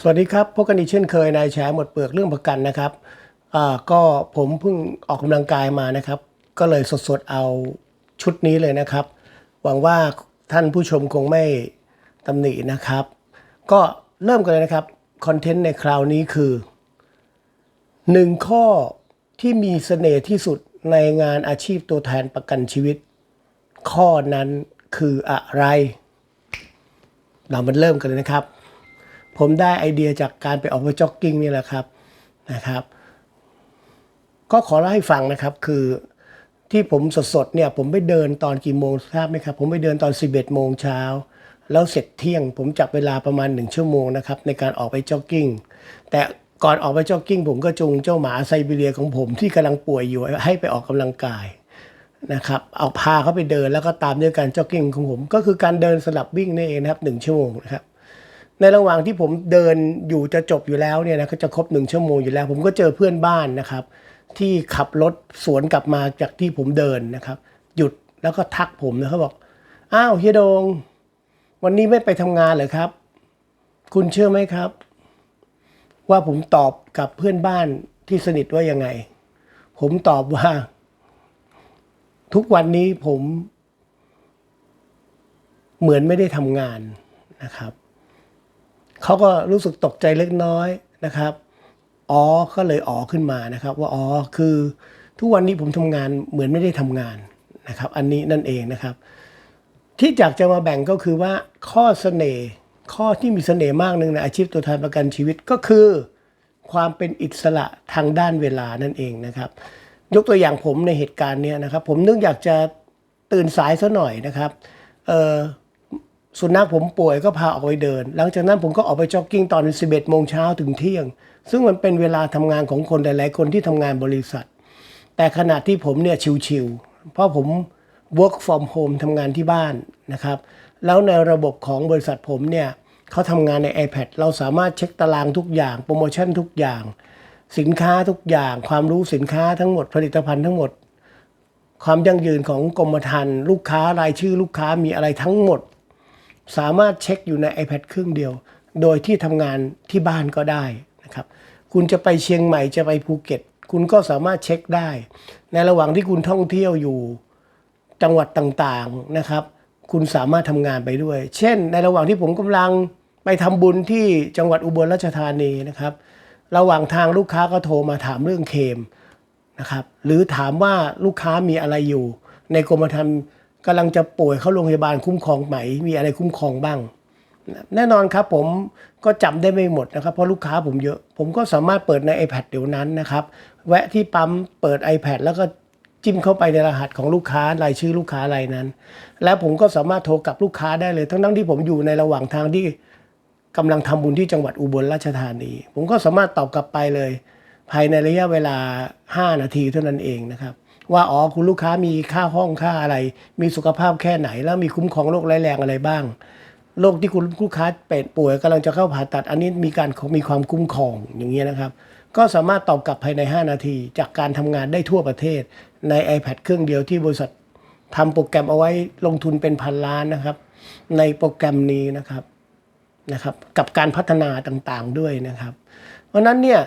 สวัสดีครับพบกันอีกเช่นเคยนายแฉหมดเปลือกเรื่องประกันนะครับก็ผมเพิ่งออกกำลังกายมานะครับ ก็เลยสดๆเอาชุดนี้เลยนะครับ หวังว่าท่านผู้ชมคงไม่ตำหนินะครับ ก็เริ่มกันเลยนะครับคอนเทนต์ในคราวนี้คือหนึ่งข้อที่มีเสน่ห์ที่สุดในงานอาชีพตัวแทนประกันชีวิต ข้อนั้นคืออะไร เรามาเริ่มกันเลยนะครับ ผมได้ไอเดียจากการไปออกไปจ็อกกิ้งนี่แหละครับนะครับ ก็ขอเล่าให้ฟังนะครับคือที่ผมสดๆเนี่ยผมไปเดินตอนกี่โมงทราบไหมครับ ผมไปเดินตอน 11 โมงเช้า แล้วเสร็จเที่ยง ผมจับเวลาประมาณ 1 ชั่วโมงนะครับในการออกไปจ็อกกิ้งแต่ก่อนออกไปจ็อกกิ้งผมก็จูงเจ้าหมาไซบีเรียของผมที่กำลังป่วยอยู่ให้ไปออกกำลังกายนะครับเอาพาเขาไปเดินแล้วก็ตามด้วยการจ็อกกิ้งของผม ก็คือการเดินสลับวิ่งนี่เองนะครับหนึ่งชั่วโมงนะครับ ในระหว่างที่ผมเดินอยู่จะจบอยู่แล้วเนี่ยนะก็จะครบหนึ่งชั่วโมงอยู่แล้ว ผมก็เจอเพื่อนบ้านนะครับ ที่ขับรถสวนกลับมาจากที่ผมเดินนะครับ หยุดแล้วก็ทักผมนะเขาบอกอ้าวเฮียโดง วันนี้ไม่ไปทำงานเหรอครับ คุณเชื่อไหมครับ ว่าผมตอบกับเพื่อนบ้านที่สนิทว่ายังไง ผมตอบว่า ทุกวันนี้ผม เหมือนไม่ได้ทำงานนะครับ เขาก็รู้สึกตกใจเล็กน้อยนะครับอ๋อก็เลยอ๋อขึ้นมานะครับ ว่าอ๋อคือทุกวันนี้ผมทำงานเหมือนไม่ได้ทำงานนะครับ อันนี้นั่นเองนะครับ ที่อยากจะมาแบ่งก็คือว่าข้อเสน่ห์ข้อที่มีเสน่ห์มากหนึ่งในอาชีพตัวแทนประกันชีวิตก็คือ ความเป็นอิสระทางด้านเวลานั่นเองนะครับ ยกตัวอย่างผมในเหตุการณ์เนี้ยนะครับ ผมนึกอยากจะตื่นสายซะหน่อยนะครับเออ สุนัขผมป่วยก็พาออกไปเดิน หลังจากนั้นผมก็ออกไปจ็อกกิ้งตอน 11 โมงเช้าถึงเที่ยง ซึ่งมันเป็นเวลาทำงานของคนหลาย ๆ คนที่ทำงานบริษัท แต่ขณะที่ผมเนี่ยชิวๆเพราะผม work from home ทำงานที่บ้านนะครับ แล้วในระบบของบริษัทผมเนี่ยเขาทำงานใน iPad เราสามารถเช็คตารางทุกอย่าง โปรโมชั่นทุกอย่าง สินค้าทุกอย่าง ความรู้สินค้าทั้งหมดผลิตภัณฑ์ทั้งหมด ความยั่งยืนของกรมธรรม์ลูกค้ารายชื่อลูกค้ามีอะไรทั้งหมด สามารถเช็คอยู่ใน iPad เครื่องเดียว โดยที่ทำงานที่บ้านก็ได้นะครับคุณจะไปเชียงใหม่จะไปภูเก็ต คุณก็สามารถเช็คได้ ในระหว่างที่คุณท่องเที่ยวอยู่จังหวัดต่างๆนะครับ คุณสามารถทำงานไปด้วย เช่น ในระหว่างที่ผมกำลังไปทำบุญที่จังหวัดอุบลราชธานีนะครับ ระหว่างทางลูกค้าก็โทรมาถามเรื่องเคมนะครับ หรือถามว่าลูกค้ามีอะไรอยู่ ในกรมธรรม์ กำลังจะป่วยเข้าโรงพยาบาลคุ้มครองไหม มีอะไรคุ้มครองบ้าง แน่นอนครับผมก็จำได้ไม่หมดนะครับ เพราะลูกค้าผมเยอะ ผมก็สามารถเปิดใน iPad เดี๋ยวนั้นนะครับ แวะที่ปั๊มเปิด iPad แล้วก็จิ้มเข้าไปในรหัสของลูกค้ารายชื่อลูกค้ารายนั้น แล้วผมก็สามารถโทรกลับลูกค้าได้เลย ทั้งทั้งที่ผมอยู่ในระหว่างทางที่กำลังทำบุญที่จังหวัดอุบลราชธานี ผมก็สามารถตอบกลับไปเลย ภายในระยะเวลา 5 นาทีเท่านั้นเองนะครับ ว่าอ๋อคุณลูกค้ามีค่าห้องค่าอะไร มีสุขภาพแค่ไหน แล้วมีคุ้มครองโรคร้ายแรงอะไรบ้างโรคที่คุณลูกค้าเป็นป่วยกำลังจะเข้าผ่าตัด อันนี้มีการมีความคุ้มครองอย่างเงี้ยนะครับ ก็สามารถตอบกลับภายใน 5 นาที จากการทำงานได้ทั่วประเทศ ใน iPad เครื่องเดียวที่บริษัททำโปรแกรมเอาไว้ลงทุนเป็นพันล้านนะครับ ในโปรแกรมนี้นะครับนะครับ กับการพัฒนาต่างๆด้วยนะครับ เพราะฉะนั้นเนี่ย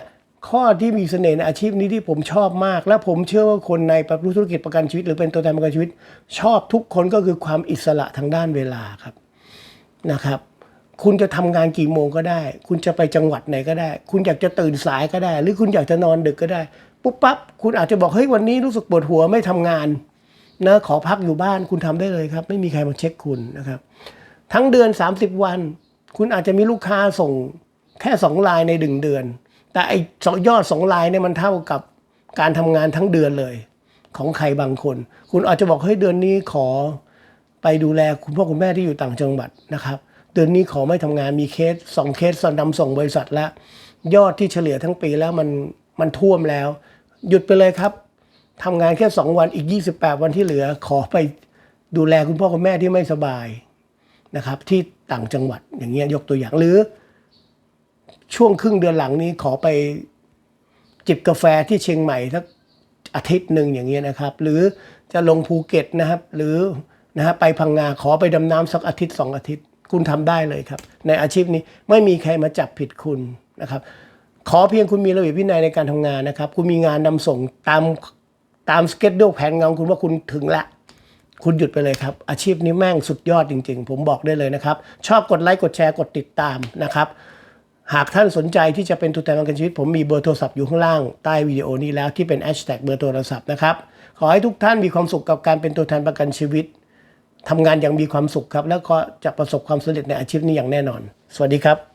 ข้อที่มีเสน่ห์ในอาชีพนี้ที่ผมชอบมาก และผมเชื่อว่าคนในประธุรกิจประกันชีวิต หรือเป็นตัวแทนประกันชีวิต ชอบทุกคนก็คือความอิสระทางด้านเวลาครับนะครับ คุณจะทำงานกี่โมงก็ได้ คุณจะไปจังหวัดไหนก็ได้ คุณอยากจะตื่นสายก็ได้ หรือคุณอยากจะนอนดึกก็ได้ปุ๊บปั๊บคุณอาจจะบอกเฮ้ยวันนี้รู้สึกปวดหัวไม่ทำงานนะขอพักอยู่บ้านคุณทำได้เลยครับ ไม่มีใครมาเช็คคุณนะครับ ทั้งเดือน 30 วัน คุณอาจจะมีลูกค้าส่งแค่สองลายในดึงเดือน แต่ไอ้สองยอดสองลายเนี่ยมันเท่ากับการทำงานทั้งเดือนเลย ของใครบางคน คุณอาจจะบอกเฮ้ยเดือนนี้ขอไปดูแลคุณพ่อคุณแม่ที่อยู่ต่างจังหวัดนะครับเดือนนี้ขอไม่ทำงานมีเคสสองเคสนำส่งบริษัทแล้วยอดที่เฉลี่ยทั้งปีแล้วมันมันท่วมแล้ว หยุดไปเลยครับทำงานแค่สองวันอีก 28 วันที่เหลือ ขอไปดูแลคุณพ่อคุณแม่ที่ไม่สบายนะครับที่ต่างจังหวัดอย่างเงี้ยยกตัวอย่างหรือ ช่วงครึ่งเดือนหลังนี้ขอไปจิบกาแฟที่เชียงใหม่สักอาทิตย์หนึ่งอย่างเงี้ยนะครับ หรือจะลงภูเก็ตนะครับ หรือนะฮะไปพังงาขอไปดำน้ำสักอาทิตย์สองอาทิตย์ คุณทำได้เลยครับ ในอาชีพนี้ไม่มีใครมาจับผิดคุณนะครับ ขอเพียงคุณมีระเบียบวินัยในการทำงานนะครับ คุณมีงานนำส่งตามตามสเก็ตดูแผนงานคุณว่าคุณถึงละ คุณหยุดไปเลยครับ อาชีพนี้แม่งสุดยอดจริง ๆ ผมบอกได้เลยนะครับ ชอบกดไลค์กดแชร์กดติดตามนะครับ หากท่านสนใจที่จะเป็นตัวแทนประกันชีวิต ผมมีเบอร์โทรศัพท์อยู่ข้างล่างใต้วิดีโอนี้แล้วที่เป็นแอชแท็กเบอร์โทรศัพท์นะครับ ขอให้ทุกท่านมีความสุขกับการเป็นตัวแทนประกันชีวิตทำงานอย่างมีความสุขครับ แล้วก็จะประสบความสำเร็จในอาชีพนี้อย่างแน่นอน สวัสดีครับ